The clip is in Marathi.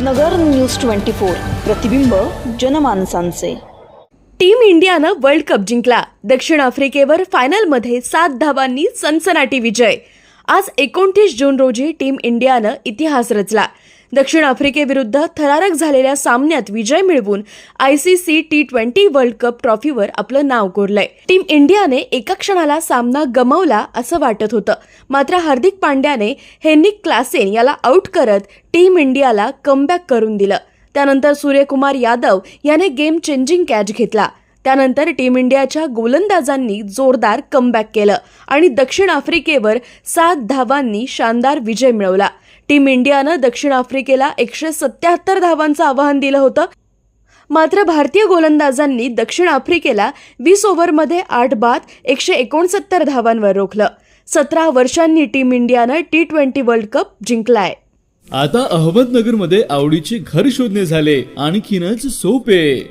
नगर न्यूज ट्वेंटी फोर. प्रतिबिंब जनमानसांचे. टीम इंडियानं वर्ल्ड कप जिंकला. दक्षिण आफ्रिकेवर फायनलमध्ये सात धावांनी सनसनाटी विजय. आज एकोणतीस जून रोजी टीम इंडियानं इतिहास रचला. दक्षिण आफ्रिकेविरुद्ध थरारक झालेल्या सामन्यात विजय मिळवून ICC T twenty world cup ट्रॉफीवर आपलं नाव कोरलंय. टीम इंडियाने एका क्षणाला सामना गमावला असं वाटत होतं. मात्र हार्दिक पांड्याने हेनिक क्लासेन याला आऊट करत टीम इंडियाला कमबॅक करून दिलं. त्यानंतर सूर्यकुमार यादव याने गेम चेंजिंग कॅच घेतला. त्यानंतर टीम इंडियाच्या गोलंदाजांनी जोरदार कमबॅक केलं आणि दक्षिण आफ्रिकेवर सात धावांनी शानदार विजय मिळवला. टीम इंडियानं दक्षिण आफ्रिकेला एकशे सत्याहत्तर धावांचं आवाहन दिलं होतं. मात्र भारतीय गोलंदाजांनी दक्षिण आफ्रिकेला वीस ओव्हरमध्ये आठ बाद एकशे एकोणसत्तर धावांवर रोखलं. सतरा वर्षांनी टीम इंडियानं टी ट्वेंटी वर्ल्ड कप जिंकलाय. आता अहमदनगरमध्ये आवडीचे घर शोधणे झाले. आणखीनच सोपे!